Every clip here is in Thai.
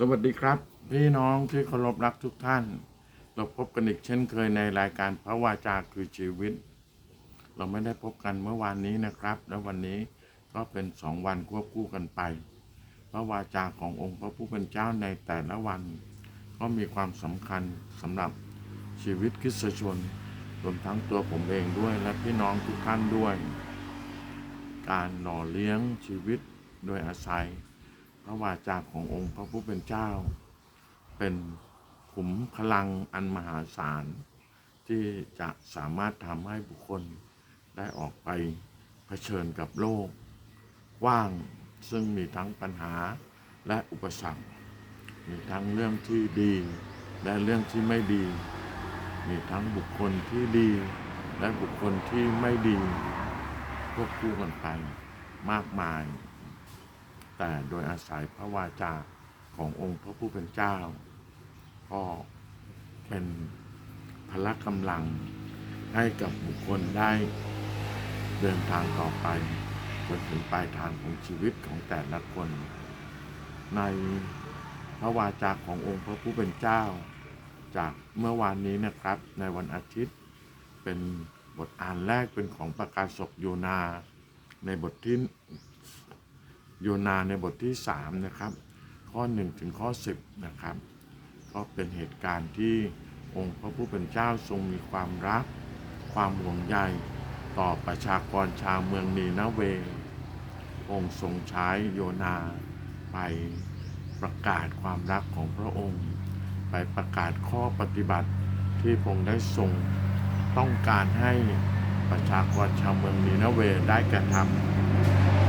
สวัสดีครับ พี่น้องที่เคารพรักทุกท่าน เราพบกันอีกเช่นเคยในรายการพระวาจาคือชีวิต เราไม่ได้พบกันเมื่อวานนี้นะครับ และวันนี้ก็เป็นสองวันควบคู่กันไป พระวาจาขององค์พระผู้เป็นเจ้าในแต่ละวัน ก็มีความสำคัญสำหรับชีวิตคริสชนรวมทั้งตัวผมเองด้วยและพี่น้องทุกท่านด้วย การหล่อเลี้ยงชีวิตโดยอาศัย พระวาจาขององค์พระผู้เป็นเจ้า เป็นขุมพลังอันมหาศาล ที่จะสามารถทำให้บุคคลได้ออกไปเผชิญกับโลกกว้างซึ่งมีทั้งปัญหาและอุปสรรค มีทั้งเรื่องที่ดีและเรื่องที่ไม่ดี มีทั้งบุคคลที่ดีและบุคคลที่ไม่ดีควบคู่กันไปมากมาย แต่โดยอาศัยพระวาจาขององค์พระผู้เป็นเจ้า ก็เป็นพละกำลังให้กับบุคคลได้เดินทางต่อไปจนถึงปลายทางของชีวิตของแต่ละคน ในพระวาจาขององค์พระผู้เป็นเจ้า จากเมื่อวานนี้นะครับ ในวันอาทิตย์เป็นบทอ่านแรกเป็นของประกาศศกโยนา ในบทที่ โยนาในบทที่ 3 นะครับ ข้อ 1 ถึงข้อ 10 นะครับ ก็เป็นเหตุการณ์ที่องค์พระผู้เป็นเจ้าทรงมีความรัก ความห่วงใยต่อประชากรชาวเมืองนีนาเว องค์ทรงใช้โยนาไปประกาศความรักของพระองค์ ไปประกาศข้อปฏิบัติที่พระองค์ได้ทรงต้องการให้ประชากรชาวเมืองนีนาเวได้กระทำ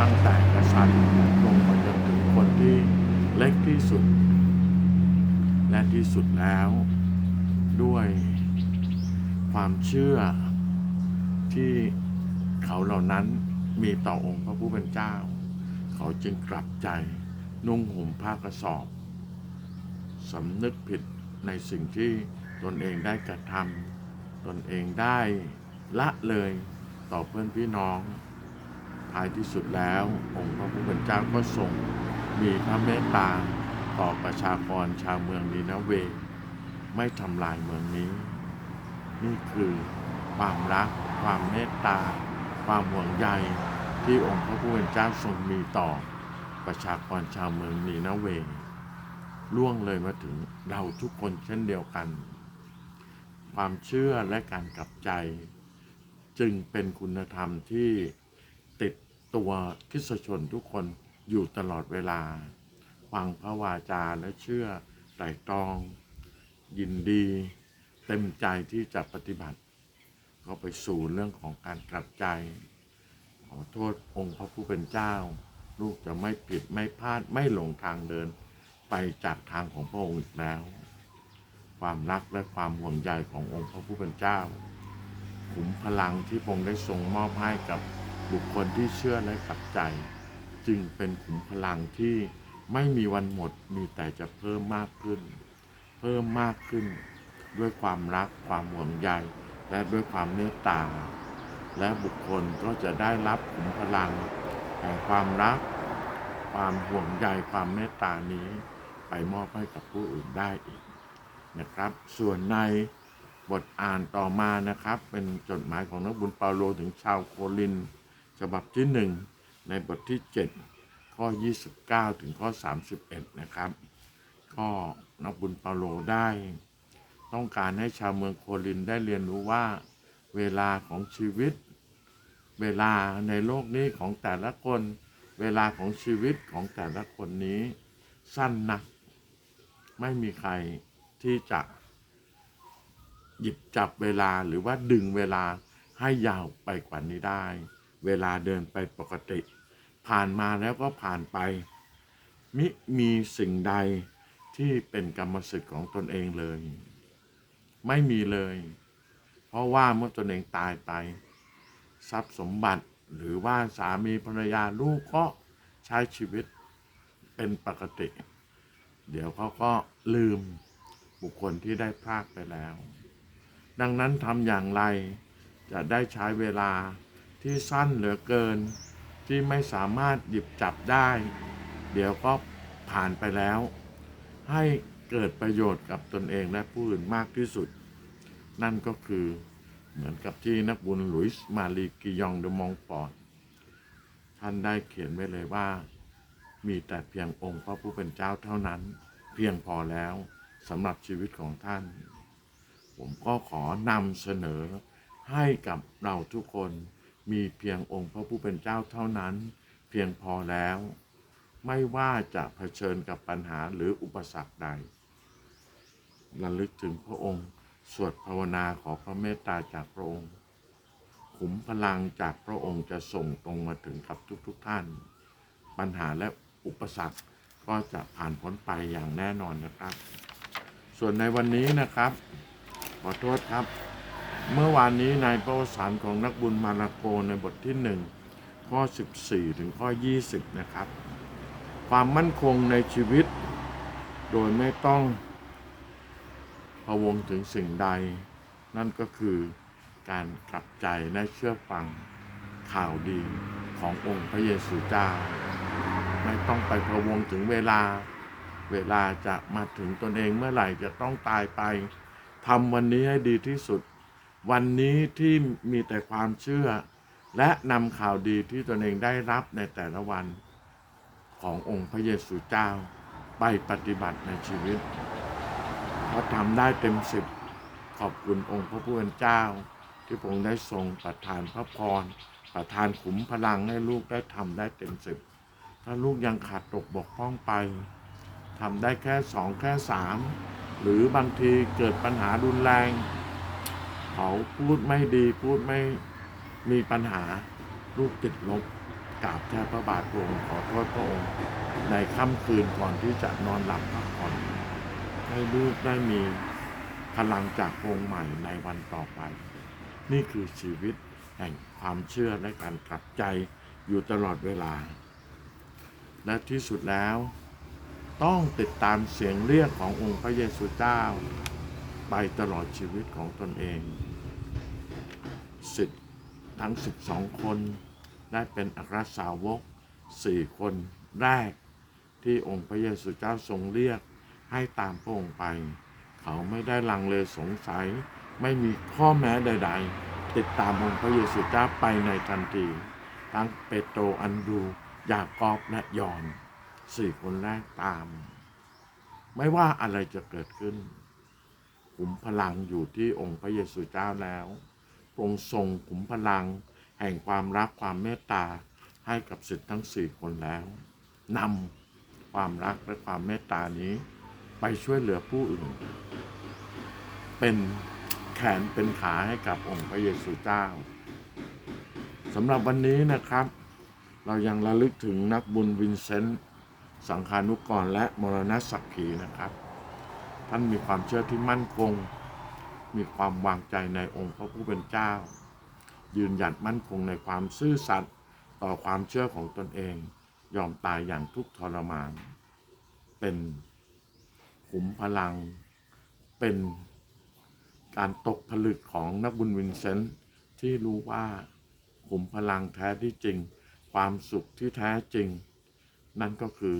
ตั้งแต่กษัตริย์ลงมาจนถึงคนที่เล็กที่สุด และที่สุดแล้วด้วยความเชื่อที่เขาเหล่านั้นมีต่อองค์พระผู้เป็นเจ้า เขาจึงกลับใจนุ่งห่มผ้ากระสอบสำนึกผิดในสิ่งที่ตนเองได้กระทำตนเองได้ละเลยต่อเพื่อนพี่น้องายที่สุดแล้ว องค์พระผู้เป็นเจ้าก็ทรงมีพระเมตตาต่อประชากรชาวเมืองนีนาเว ไม่ทำลายเมืองนี้ นี่คือความรัก ความเมตตา ความห่วงใยที่องค์พระผู้เป็นเจ้าทรงมีต่อประชากรชาวเมืองนีนาเวล่วงเลยมาถึงเราทุกคนเช่นเดียวกัน ความเชื่อและการกลับใจ จึงเป็นคุณธรรมที่ ตัวคริสชนทุกคนอยู่ตลอดเวลา ฟังพระวาจาและเชื่อไตร่ตรอง ยินดี เต็มใจที่จะปฏิบัติ ก็ไปสู่เรื่องของการกลับใจ ขอโทษองค์พระผู้เป็นเจ้า ลูกจะไม่ผิดไม่พลาดไม่หลงทางเดิน ไปจากทางของพระองค์อีกแล้ว ความรักและความห่วงใยขององค์พระผู้เป็นเจ้าขุมพลังที่พระองค์ได้ทรงมอบให้กับ บุคคลที่เชื่อและกลับใจ จึงเป็นขุมพลังที่ไม่มีวันหมดมีแต่จะเพิ่มมากขึ้น เพิ่มมากขึ้น ด้วยความรักความห่วงใยและด้วยความเมตตา และบุคคลก็จะได้รับขุมพลังแห่งความรัก ความห่วงใยความเมตตานี้ไปมอบให้กับผู้อื่นได้อีกนะครับ ส่วนในบทอ่านต่อมานะครับ เป็นจดหมายของนักบุญเปาโลถึงชาวโคลิน ฉบับที่หนึ่งในบทที่ 7 ข้อ 29 ถึงข้อ 31 นะครับ ก็นักบุญเปาโลได้ ต้องการให้ชาวเมืองโคลินได้เรียนรู้ว่าเวลาของชีวิต เวลาในโลกนี้ของแต่ละคน เวลาของชีวิตของแต่ละคนนี้ สั้นนัก ไม่มีใครที่จะหยิบจับเวลาหรือว่าดึงเวลาให้ยาวไปกว่านี้ได้ เวลาเดินไปปกติ ผ่านมาแล้วก็ผ่านไป มิมีสิ่งใดที่เป็นกรรมสิทธิ์ของตนเองเลย ไม่มีเลย เพราะว่าเมื่อตนเองตายไป ทรัพย์สมบัติหรือว่าสามีภรรยาลูกก็ใช้ชีวิตเป็นปกติ เดี๋ยวเขาก็ลืมบุคคลที่ได้พลากไปแล้ว ดังนั้นทำอย่างไรจะได้ใช้เวลา ที่สั้นเหลือเกิน ที่ไม่สามารถหยิบจับได้ เดี๋ยวก็ผ่านไปแล้ว ให้เกิดประโยชน์กับตนเองและผู้อื่นมากที่สุด นั่นก็คือเหมือนกับที่นักบุญหลุยส์มารีกิยองเดมองปอร์ตท่านได้เขียนไว้เลยว่า มีแต่เพียงองค์พระผู้เป็นเจ้าเท่านั้น เพียงพอแล้วสำหรับชีวิตของท่าน ผมก็ขอนำเสนอให้กับเราทุกคน มีเพียงองค์พระผู้เป็นเจ้าเท่านั้น เพียงพอแล้ว ไม่ว่าจะเผชิญกับปัญหาหรืออุปสรรคใดระลึกถึงพระองค์ สวดภาวนาขอพระเมตตาจากพระองค์ ขุมพลังจากพระองค์จะส่งตรงมาถึงกับทุกๆทท่าน ปัญหาและอุปสรรคก็จะผ่านพ้นไปอย่างแน่นอนนะครับ ส่วนในวันนี้นะครับ ขอโทษครับ เมื่อวานนี้ในประวัติศาสตร์ของนักบุญมาราโกในบทที่หนึ่งข้อ 14 ถึงข้อ 20 นะครับ ความมั่นคงในชีวิต โดยไม่ต้องพะวงถึงสิ่งใด นั่นก็คือการกลับใจและเชื่อฟังข่าวดีขององค์พระเยซูเจ้า ไม่ต้องไปพะวงถึงเวลา เวลาจะมาถึงตนเองเมื่อไหร่จะต้องตายไปทำวันนี้ให้ดีที่สุด วันนี้ที่มีแต่ความเชื่อ และนำข่าวดีที่ตนเองได้รับในแต่ละวันขององค์พระเยซูเจ้าไปปฏิบัติในชีวิตเพราะทำได้เต็มสิบขอบคุณองค์พระผู้เป็นเจ้า ที่พระองค์ได้ทรงประทานพระพรประทานขุมพลังให้ลูกได้ทำได้เต็มสิบถ้าลูกยังขาดตกบกพร่องไปทำได้แค่สองแค่สามหรือบางทีเกิดปัญหารุนแรง เขาพูดไม่ดีพูดไม่มีปัญหาลูกติดลบกราบแทบพระบาทพระองค์ขอโทษพระองค์ในค่ำคืนก่อนที่จะนอนหลับพักผ่อนให้ลูกได้มีพลังจากองค์ใหม่ในวันต่อไป นี่คือชีวิตแห่งความเชื่อและการกลับใจอยู่ตลอดเวลา และที่สุดแล้ว ต้องติดตามเสียงเรียกขององค์พระเยซูเจ้า ไปตลอดชีวิตของตนเองสิทธิ์ทั้ง 12 คนได้เป็นอัครสาวก 4 คนแรกที่องค์พระเยซูเจ้าทรงเรียกให้ตามพระองค์ไป เขาไม่ได้ลังเลสงสัย ไม่มีข้อแม้ใด ๆ ติดตามองค์พระเยซูเจ้าไปในทันทีทั้งเปโตรอันดูยากอบและยอนสี่คนแรกตาม ไม่ว่าอะไรจะเกิดขึ้น ขุมพลังอยู่ที่องค์พระเยซูเจ้าแล้วพรงทรงขุมพลัง แห่งความรักความเมตตาให้กับสิทธิ์ทั้งสี่คนแล้วนำความรักและความเมตตานี้ ไปช่วยเหลือผู้อื่น เป็นแขนเป็นขาให้กับองค์พระเยซูเจ้าสำหรับวันนี้นะครับ เรายังระลึกถึงนักบุญวินเซนต์สังขานุกรและมรณะสักขีนะครับ ท่านมีความเชื่อที่มั่นคง มีความวางใจในองค์พระผู้เป็นเจ้า ยืนหยัดมั่นคงในความซื่อสัตย์ต่อความเชื่อของตนเอง ยอมตายอย่างทุกทรมาน เป็นขุมพลัง เป็นการตกผลึกของนักบุญวินเซนต์ที่รู้ว่าขุมพลังแท้ที่จริง ความสุขที่แท้จริง นั่นก็คือ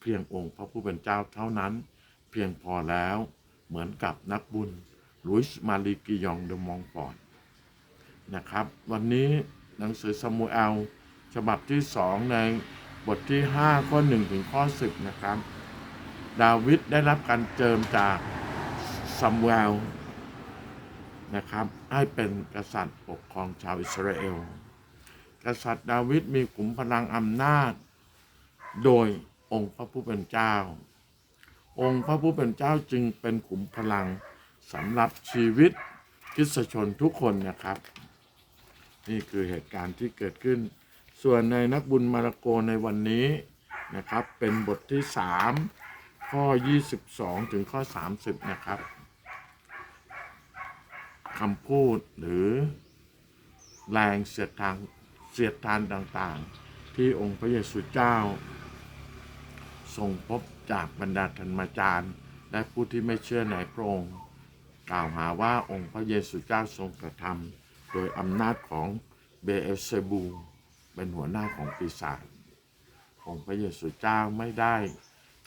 เพียงองค์พระผู้เป็นเจ้าเท่านั้น เพียงพอแล้วเหมือนกับนักบุญลุยส์มารีกิยองเดมองปอร์ตนะครับ วันนี้หนังสือซามูเอลฉบับที่สองในบทที่ 5 ข้อ 1 ถึงข้อ 10 นะครับ ดาวิดได้รับการเจิมจากซัมเวลนะครับให้เป็นกษัตริย์ปกครองชาวอิสราเอล กษัตริย์ดาวิดมีขุมพลังอำนาจ โดยองค์พระผู้เป็นเจ้า องค์พระผู้เป็นเจ้าจึงเป็นขุมพลังสำหรับชีวิตคริสตชนทุกคนนะครับ นี่คือเหตุการณ์ที่เกิดขึ้น ส่วนในนักบุญมาระโกในวันนี้นะครับ เป็นบทที่ 3 ข้อ 22 ถึงข้อ 30 นะครับคำพูดหรือแรงเสียดทางเสียดทานต่างๆ ที่องค์พระเยซูเจ้าทรงพบ จากบรรดาธรรมจารย์ และผู้ที่ไม่เชื่อในพระองค์กล่าวหาว่าองค์พระเยซูเจ้าทรงกระทำโดยอำนาจของเบเอลเซบู เป็นหัวหน้าของปีศาจองค์พระเยซูเจ้าไม่ได้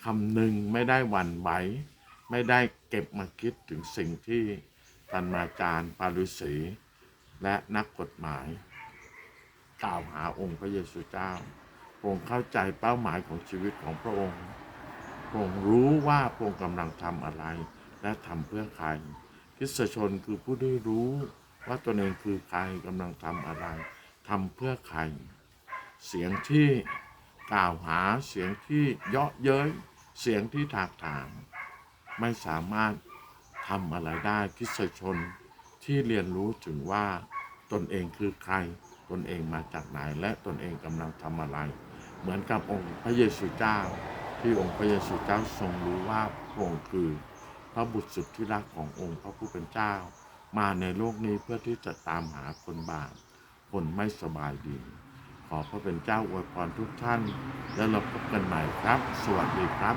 คำหนึ่งไม่ได้หวั่นไหวไม่ได้เก็บมาคิดถึงสิ่งที่ธรรมาจารย์ปารุสีและนักกฎหมาย กล่าวหาองค์พระเยซูเจ้า องค์เข้าใจเป้าหมายของชีวิตของพระองค์ ระองรู้ว่าพระองค์กำลังทำอะไร และทำเพื่อใครคริสตชนคือผู้ได้รู้ว่าตนเองคือใครกำลังทำอะไรทำเพื่อใคร เสียงที่กล่าวหาเสียงที่เยาะเย้ยเสียงที่ถากถางไม่สามารถทำอะไรได้คริสตชนที่เรียนรู้ถึงว่าตนเองคือใคร ตนเองมาจากไหนและตนเองกำลังทำอะไร เหมือนกับองค์พระเยซูเจ้า ที่องค์พระเยซูเจ้าทรงรู้ว่าพระองค์คือพระบุตรสุดที่รักขององค์พระผู้เป็นเจ้า มาในโลกนี้เพื่อที่จะตามหาคนบาปคนไม่สบายดี ขอพระเป็นเจ้าอวยพรทุกท่าน แล้วเราพบกันใหม่ครับ สวัสดีครับ